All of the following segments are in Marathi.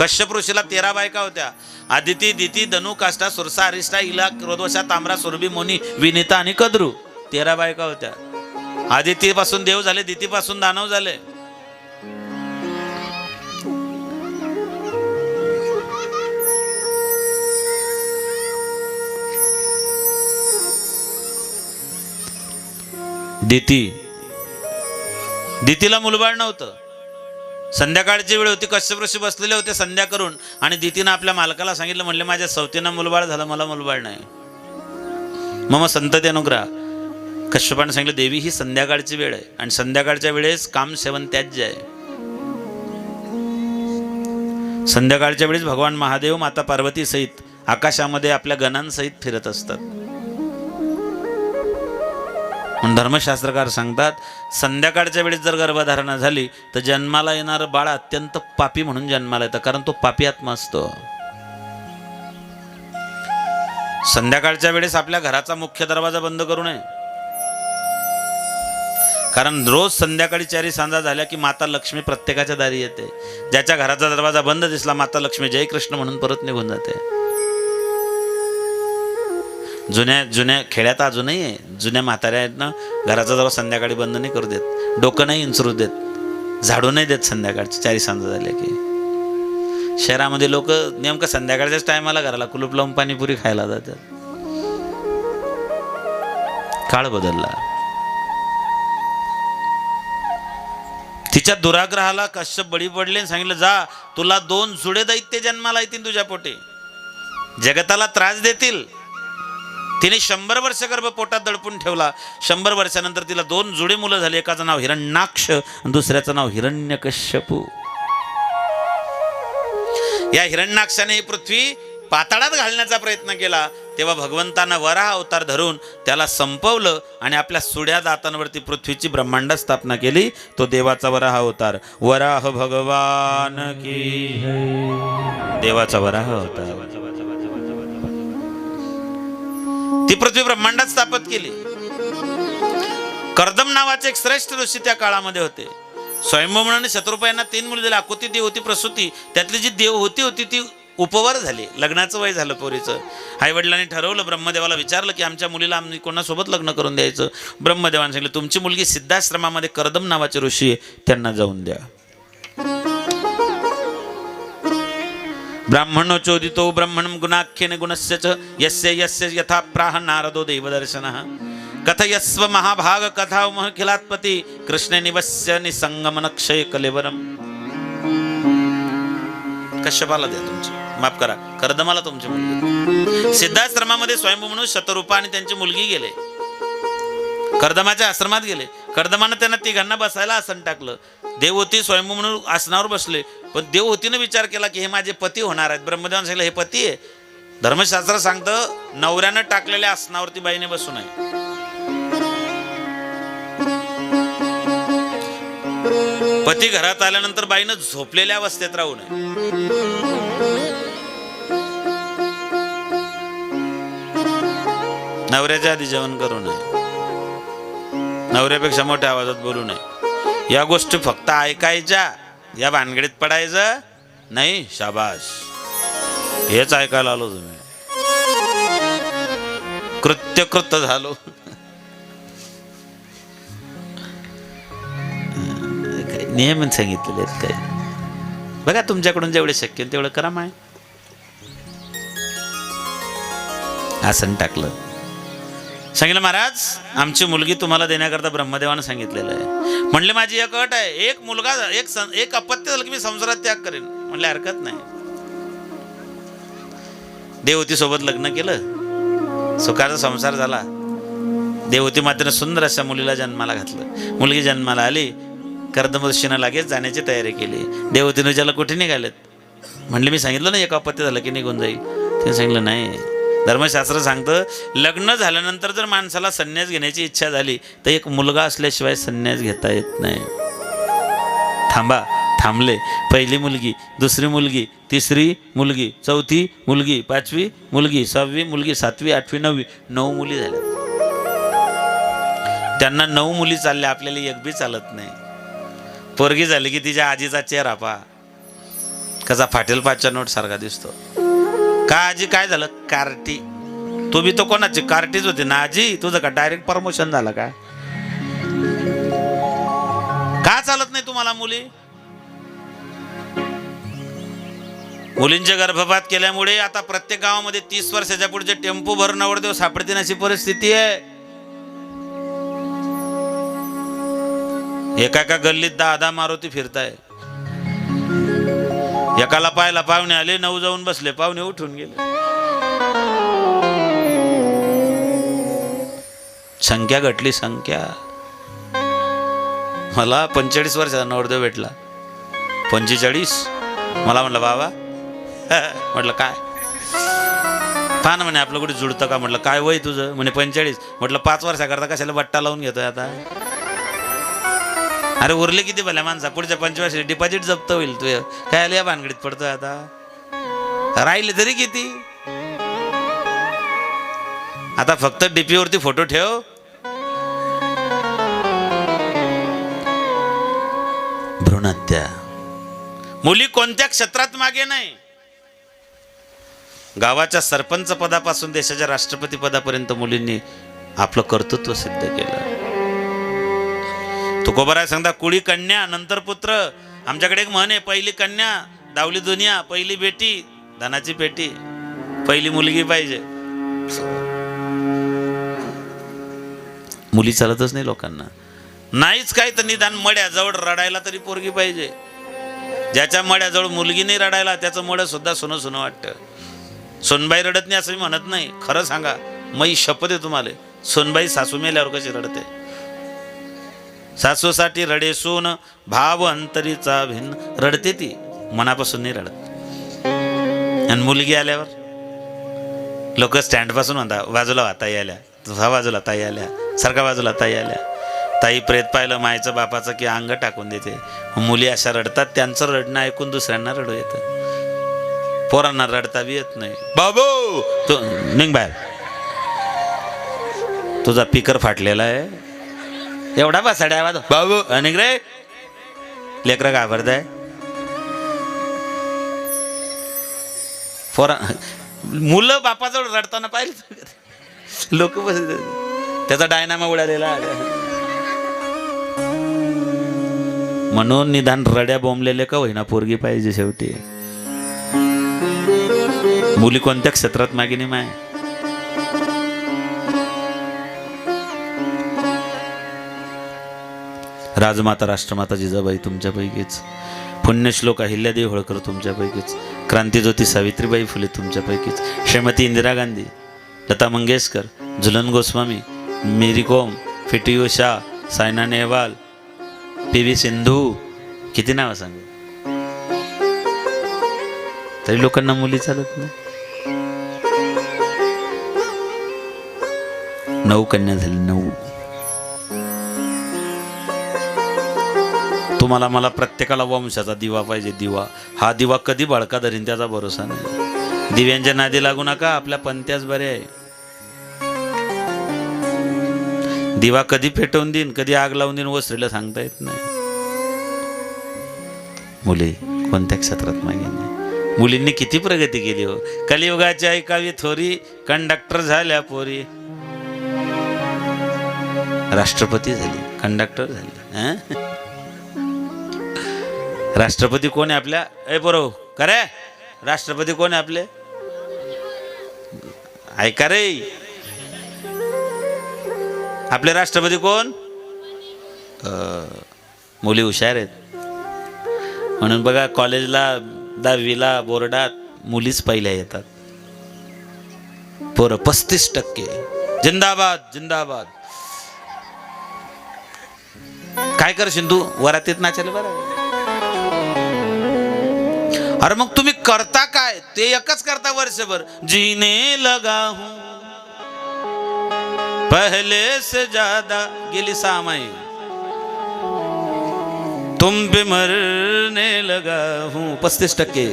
कश्यप ऋषीला तेरा बायका होत्या. आदिती दिती धनु काष्टा सुरसा अरिष्टा इला क्रोधवशा तांबरा सुरभी मोनी विनिता आणि कद्रू तेरा बायका होत्या. आदिती पासून देव झाले दिती पासून दानव झाले. दिती. दितीला मुलबाळ नव्हतं. संध्याकाळची वेळ होती कश्यप ऋषी बसलेले होते संध्या करून. आणि दितीनं आपल्या मालकाला सांगितलं म्हणले माझ्या सवतीनं मुलबाळ झालं मला मुलबाळ नाही. मग मग संतती अनुग्रह कश्यपाने सांगितलं देवी ही संध्याकाळची वेळ आहे. आणि संध्याकाळच्या वेळेस काम सेवन त्याज्य आहे. संध्याकाळच्या वेळेस भगवान महादेव माता पार्वती सहित आकाशामध्ये आपल्या गणांसहित फिरत असतात. म्हणून धर्मशास्त्रकार सांगतात संध्याकाळच्या वेळेस जर गर्भधारणा झाली तर जन्माला येणारं बाळ अत्यंत पापी म्हणून जन्माला येतं कारण तो पापी आत्मा असतो. संध्याकाळच्या वेळेस आपल्या घराचा मुख्य दरवाजा बंद करू नये. कारण रोज संध्याकाळी चारी सांजा झाल्या की माता लक्ष्मी प्रत्येकाच्या दारी येते. ज्याच्या घराचा दरवाजा बंद दिसला माता लक्ष्मी जय कृष्ण म्हणून परत निघून जाते. जुन्या जुन्या खेड्यात अजूनही आहे. जुन्या म्हाताऱ्या आहेत ना घराचा जवळ संध्याकाळी बंद नाही करू देत. डोकं नाही इंचरू देत. झाडू नाही देत संध्याकाळची. चारी सांजा झाल्या की. शहरामध्ये लोक नेमकं संध्याकाळच्याच टायमाला घराला कुलूप लावून पाणीपुरी खायला जातात. काळ बदलला. तिच्या दुराग्रहाला कश्यप बळी पडले आणि सांगितलं जा तुला दोन जुडे दैत्य जन्माला येतील तुझ्या पोटी. जगताला त्रास देतील. तिने शंभर वर्ष गर्भ पोटात दडपून ठेवला. शंभर वर्षानंतर तिला दोन जुडे मुलं झाली. एकाचं नाव हिरण्याक्ष आणि दुसऱ्याचं नाव हिरण्यकश्यपू. या हिरण्याक्षाने ही पृथ्वी पाताळात घालण्याचा प्रयत्न केला. तेव्हा भगवंतानं वराह अवतार धरून त्याला संपवलं आणि आपल्या सुड्या दातांवरती पृथ्वीची ब्रह्मांड स्थापना केली. तो देवाचा वराह अवतार. वराह भगवान की देवाचा वराह अवतार. ती पृथ्वी ब्रह्मांडात स्थापित केली. कर्दम नावाचे एक श्रेष्ठ ऋषी त्या काळामध्ये होते. स्वयंभूमनाने शत्रुपायांना तीन मुली दिल्या आकुती देव होती प्रसूती. त्यातली जी देव होती होती ती उपवर झाली. लग्नाचं वय झालं पोरीचं. आईवडिलांनी ठरवलं ब्रह्मदेवाला विचारलं की आमच्या मुलीला आम्ही कोणासोबत लग्न करून द्यायचं? ब्रह्मदेवाने सांगितलं तुमची मुलगी सिद्धाश्रमामध्ये कर्दम नावाचे ऋषी आहे त्यांना जाऊन द्या. ब्राह्मणो चोदितो ब्रह्मणं गुणाख्येन गुणस्य च यस्य यस्य यथा प्राह नारदो देवदर्शनः। कथयस्व महाभाग कथा महखिलात्पति कृष्ण निवस्य निसंगमनक्षय कलेवरम कश्यपाला द्या तुमची माफ करा कर्दमाला तुमची मुलगी. सिद्धाश्रमामध्ये स्वयंभू म्हणून शतरूपा आणि त्यांची मुलगी गेले. कर्दमाच्या आश्रमात गेले. कर्दमानं त्यांना तिघांना बसायला आसन टाकलं. देवहोती स्वयंभू म्हणून आसनावर बसले. पण देवहोतीनं विचार केला की हे माझे पती होणार आहेत. ब्रह्मदेवान सांगितलं हे पती आहे. धर्मशास्त्र सांगतं नवऱ्यानं टाकलेल्या आसनावरती बाईने बसू नये. पती घरात आल्यानंतर बाईनं झोपलेल्या अवस्थेत राहू नये. नवऱ्याच्या आधी जेवण करू नये. नवऱ्यापेक्षा मोठ्या आवाजात बोलू नये. या गोष्टी फक्त ऐकायच्या या भानगडीत पडायचं नाही शाबास. हेच ऐकायला आलो तुम्ही. कृत्य कृत्य झालो. काही नियम सांगितलेले आहेत काही. बघा तुमच्याकडून जेवढे शक्य तेवढं करा माय. आसन टाकलं. सांगितलं महाराज आमची मुलगी तुम्हाला देण्याकरता ब्रह्मदेवानं सांगितलेलं आहे. म्हणले माझी एक अट आहे. एक मुलगा एक सं- एक अपत्य झालं की मी संसारात त्याग करेन. म्हणले हरकत नाही. देवती सोबत लग्न केलं. सुखाचा संसार झाला. देवती मातेनं सुंदर अशा मुलीला जन्माला घातलं. मुलगी जन्माला आली. कर्दमर्शीनं लागेच जाण्याची तयारी केली. देवतीनं ज्याला कुठे निघालेत? म्हणले मी सांगितलं ना एक अपत्य झालं की निघून जाईल. ते सांगितलं नाही. धर्मशास्त्र सांगतं लग्न झाल्यानंतर जर माणसाला संन्यास घेण्याची इच्छा झाली तर एक मुलगा असल्याशिवाय संन्यास घेता येत नाही. थांबा थांबले. पहिली मुलगी दुसरी मुलगी तिसरी मुलगी चौथी मुलगी पाचवी मुलगी सहावी मुलगी सातवी आठवी नववी नऊ मुली झाल्या. त्यांना नऊ मुली चालल्या आपल्याला एक बी चालत नाही. पोरगी झाली की तिच्या आजीचा चेहरा पहा. कसा फाटेल पाचच्या नोट सारखा दिसतो. का आजी काय झालं? कार्टी. तू बी तो कोणाची? कार्टीच होती. ना आजी तुझं का डायरेक्ट प्रमोशन झालं का? का चालत नाही तुम्हाला मुली? मुलींचे गर्भपात केल्यामुळे आता प्रत्येक गावामध्ये तीस वर्षाच्या पुढचे टेम्पो भरून नवरदेव सापडतील अशी परिस्थिती आहे. एका एका गल्लीत दहा दहा मारुती फिरताय. एकाला पाहायला पाहुणे आले नऊ जाऊन बसले पाहुणे उठून गेले. संख्या घटली संख्या. मला पंचेचाळीस वर्षाचा नवरदेव भेटला. पंचेचाळीस? मला म्हटलं बाबा. म्हटलं काय? पहा ना म्हणे आपलं कुठे जुळतं का? म्हटलं काय वय तुझं? म्हणे पंचेचाळीस. म्हटलं पाच वर्षाकरता कशाला बट्टा लावून घेतोय आता? अरे उरले किती भल्या माणसा? पुढच्या पंचवर्षी डिपॉझिट जप्त होईल तू. काय आलं या भानगडीत पडतोय आता? राहिले तरी किती? आता फक्त डीपी वरती फोटो ठेव. भ्रूणहत्या मुली कोणत्या क्षेत्रात मागे नाही? गावाच्या सरपंच पदापासून देशाच्या राष्ट्रपती पदापर्यंत मुलींनी आपलं कर्तृत्व सिद्ध केलं. तुकोबराय सांगता कुळी कन्या नंतर पुत्र. आमच्याकडे एक म्हण आहे पहिली कन्या दावली दुनिया पहिली बेटी धनाची पेटी. पहिली मुलगी पाहिजे. मुली चालतच नाही लोकांना. नाहीच काय तर निदान मड्याजवळ रडायला तरी पोरगी पाहिजे. ज्याच्या मड्याजवळ मुलगी नाही रडायला त्याचं मड सुद्धा सुनं सुनं वाटतं. सोनबाई रडत नाही असं मी म्हणत नाही. खरं सांगा मी शपथ आहे तुम्हाला. सोनबाई सासू मेल्यावर कशी रडते? सासूसाठी रडे सोन भाव अंतरीचा भिन्न. रडते ती मनापासून नाही रडत. आणि मुलगी आल्यावर? लोक स्टँडपासून म्हणता बाजूला वा ताई आल्या. तुझा बाजूला ताई आल्या. सारखा बाजूला ताई आल्या. ताई प्रेत पाहिलं मायचं बापाचं की अंग टाकून देते. मुली अशा रडतात त्यांचं रडणं ऐकून दुसऱ्यांना रडू येतं. पोरांना रडता बी येत नाही. बाबू! तू निघ बाहेर. तुझा पिकर फाटलेला आहे. एवढा बसाड्या आवाज. बाबू. अनिक रे. लेकरं घाबरताय. पोरा मुलं बापाजवळ रडताना पाहिलं लोक बस त्याचा डायनामा उडालेला आहे. म्हणून निदान रड्या बोंबलेले का होईना पोरगी पाहिजे शेवटी. मुली कोणत्या क्षेत्रात मागे नाही माय? राजमाता राष्ट्रमाता जिजाबाई तुमच्यापैकीच. पुण्यश्लोक अहिल्यादेवी होळकर तुमच्यापैकीच. क्रांतीज्योती सावित्रीबाई फुले तुमच्यापैकीच. श्रीमती इंदिरा गांधी लता मंगेशकर झुलन गोस्वामी मेरी कोम फिटी उषा सायना नेहवाल पी व्ही सिंधू किती नावं सांगू? तरी लोकांना मुली चालत नाही. नऊ कन्या झाली नऊ. तुम्हाला मला प्रत्येकाला वंशाचा दिवा पाहिजे दिवा. हा दिवा कधी बळका धरीन त्याचा भरोसा नाही. दिव्यांच्या नादी लागू नका आपल्या पंत्याच बरे आहे. दिवा कधी पेटवून देईन कधी आग लावून देईन वस्त्रीला सांगता येत नाही. मुली कोणत्या क्षेत्रात मागे नाही. मुलींनी किती प्रगती केली हो. कलियुगाची ऐकावी थोरी कंडक्टर झाल्या पोरी. राष्ट्रपती झाली कंडक्टर झाली. राष्ट्रपती कोण आहे आपल्या? ए बरो करे राष्ट्रपती कोण आहे आपले? ऐका रे. आपले राष्ट्रपती कोण? मुली हुशार आहेत. म्हणून बघा कॉलेजला दहावीला बोर्डात मुलीच पहिल्या येतात. पोरं पस्तीस टक्के. जिंदाबाद जिंदाबाद. काय करशील तू? वरातीत नाचायला बरं अरे मग तुम्ही करता काय? ते एकच करता वर्षभर. जीने लगा हूं पहले से ज्यादा गेली सामाई तुम पे मरने लगा हूं पस्तीस टक्के.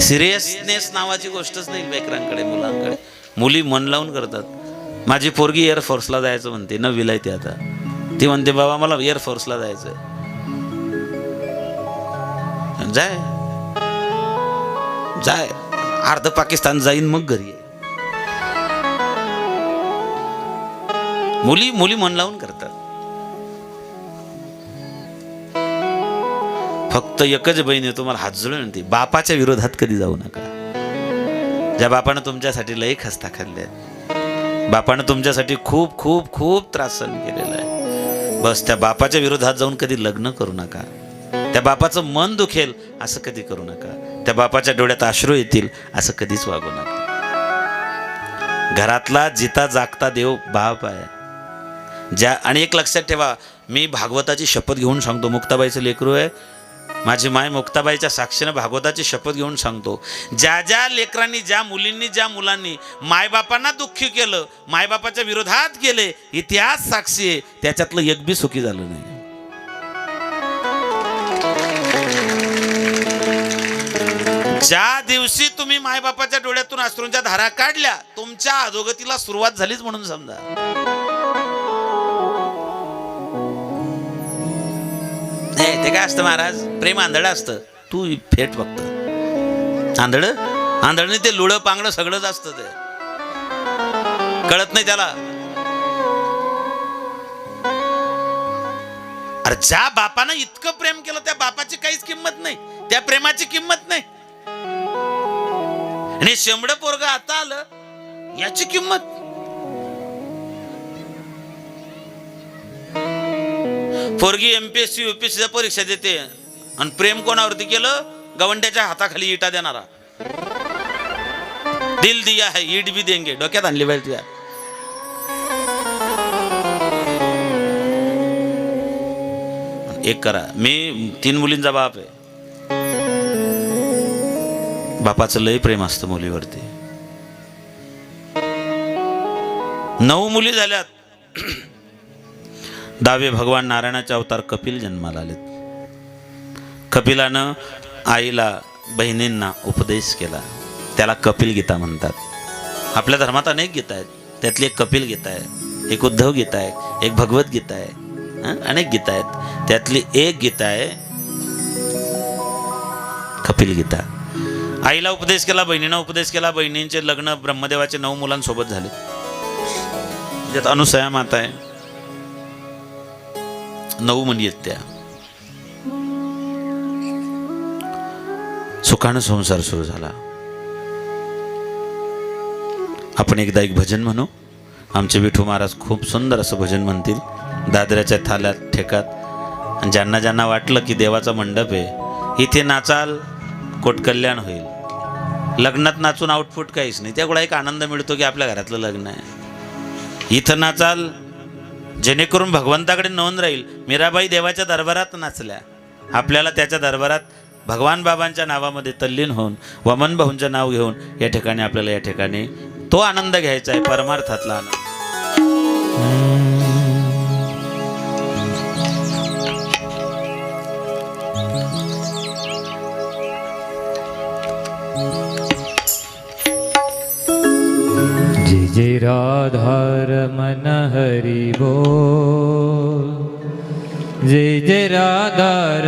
सिरियसनेस नावाची गोष्टच नाही बेकरांकडे मुलांकडे. मुली मन लावून करतात. माझी पोरगी एअरफोर्सला जायचं म्हणते. नववीला आहे आता. ती म्हणते बाबा मला एअरफोर्सला जायचं जाय. जाय. अर्ध पाकिस्तान जाईन मग घरी ये. मुली मुली मन लावून करतात. फक्त एकच बहीण आहे तुम्हाला हात जुळून म्हणते बापाच्या विरोधात कधी जाऊ नका. ज्या बापानं तुमच्यासाठी लई खस्ता खाल्ल्या बापानं तुमच्यासाठी खूप खूप खूप त्रास सहन केलेला आहे. बस त्या बापाच्या विरोधात जाऊन कधी लग्न करू नका. त्या बापाचं मन दुखेल असं कधी करू नका. त्या बापाच्या डोळ्यात आश्रू येतील असं कधीच वागू नका. घरातला जिता जागता देव बाप आहे. ज्या आणि एक लक्षात ठेवा मी भागवताची शपथ घेऊन सांगतो मुक्ताबाईचं लेकरू आहे. माझी माय मुक्ताबाईच्या साक्षीनं भागवताची शपथ घेऊन सांगतो. ज्या ज्या लेकरांनी ज्या मुलींनी ज्या मुलांनी मायबापांना दुःखी केलं मायबापाच्या विरोधात गेले इतिहास साक्षी आहे त्याच्यातलं एक बी सुखी झालं नाही. ज्या दिवशी तुम्ही मायबापाच्या डोळ्यातून अश्रूंच्या धारा काढल्या तुमच्या अधोगतीला सुरुवात झालीच म्हणून समजा. नाही ते काय असतं महाराज? प्रेम आंधळं असतं. तू फेट फक्त. आंधळ? आंधळने ते लुळं पांगडं सगळंच असतं ते. कळत नाही त्याला. अरे ज्या बापानं इतकं प्रेम केलं त्या बापाची काहीच किंमत नाही. त्या प्रेमाची किंमत नाही. आणि शेंबड पोरग आता आलं याची किंमत? पोरगी एमपीएससी युपीएससीच्या परीक्षा देते आणि प्रेम कोणावरती केलं? गवंड्याच्या हाताखाली इटा देणारा. दिल दिया है ईट भी देंगे. डोक्यात आणली पाहिजे तुझ्या. एक करा. मी तीन मुलींचा बाप आहे. बापाचं लय प्रेम असतं मुलीवरती. नऊ मुली झाल्यात. दावे भगवान नारायणाचे अवतार कपिल जन्माला आलेत. कपिलानं आईला बहिणींना उपदेश केला. त्याला कपिल गीता म्हणतात. आपल्या धर्मात अनेक गीता आहेत. त्यातली एक कपिल गीता आहे एक उद्धव गीता आहे एक भगवत गीता आहे. अनेक गीता आहेत. त्यातली एक गीता आहे कपिल गीता. आईला उपदेश केला बहिणीनं उपदेश केला बहिणींचे लग्न ब्रह्मदेवाचे नऊ मुलांसोबत झाले. ज्यात अनुसया माता आहे. नऊ मुली आहेत त्या. सुखानं संसार सुरू झाला. आपण एकदा एक भजन म्हणू. आमचे विठू महाराज खूप सुंदर असं भजन म्हणतील. दादऱ्याच्या थाल्यात ठेकात. आणि ज्यांना ज्यांना वाटलं की देवाचा मंडप आहे इथे नाचाल. कोट कल्याण होईल. लग्नात नाचून आउटपुट काहीच नाही. त्यामुळे एक आनंद मिळतो की आपल्या घरातलं लग्न आहे. इथं नाचाल जेणेकरून भगवंताकडे नोंद राहील. मीराबाई देवाच्या दरबारात नाचल्या. आपल्याला त्याच्या दरबारात भगवान बाबांच्या नावामध्ये तल्लीन होऊन वमन भाऊंचं नाव घेऊन या ठिकाणी आपल्याला या ठिकाणी तो आनंद घ्यायचा आहे परमार्थातला आनंद. जय जय राधार मन हरि बोल जय जय राधार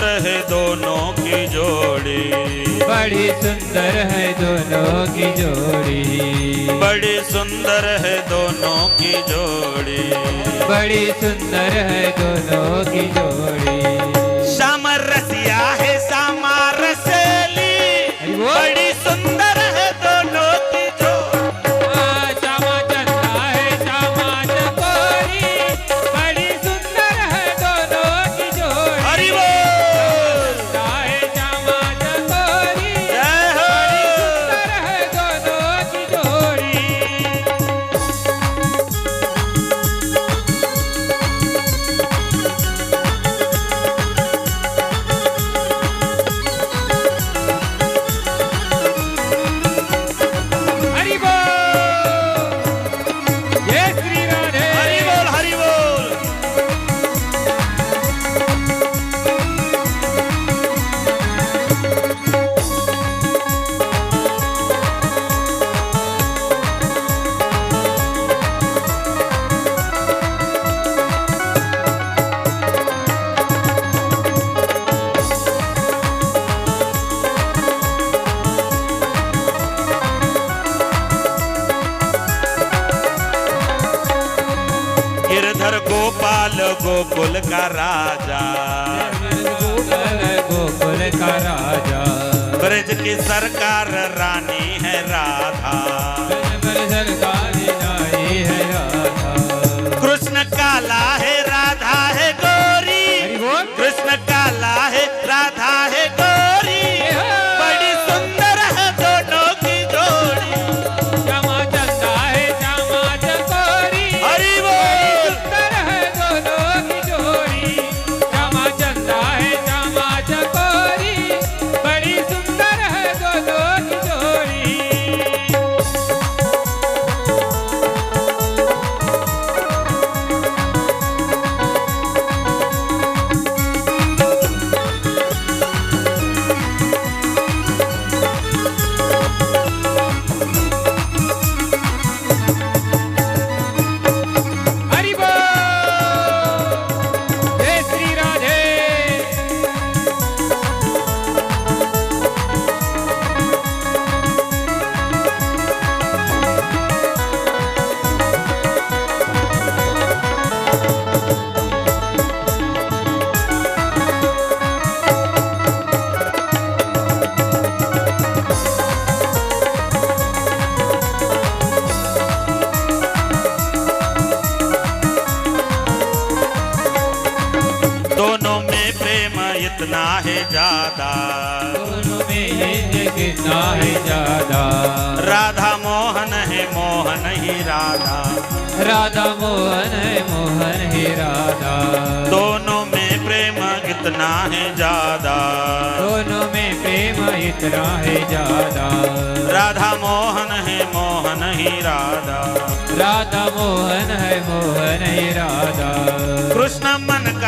सुंदर है दोनों की जोड़ी। बड़ी सुंदर है दोनों की जोड़ी। बड़ी सुंदर है दोनों की जोड़ी। बड़ी सुंदर है दोनों की जोड़ी। गोपाल गोकुल का राजा। गोपाल गोकुल का राजा ब्रज की सरकार रानी है राधा। ब्रज इतना है ज्यादा दोनों में प्रेम इतना है ज्यादा राधा मोहन है मोहन ही राधा। राधा मोहन है मोहन ही राधा। कृष्ण मन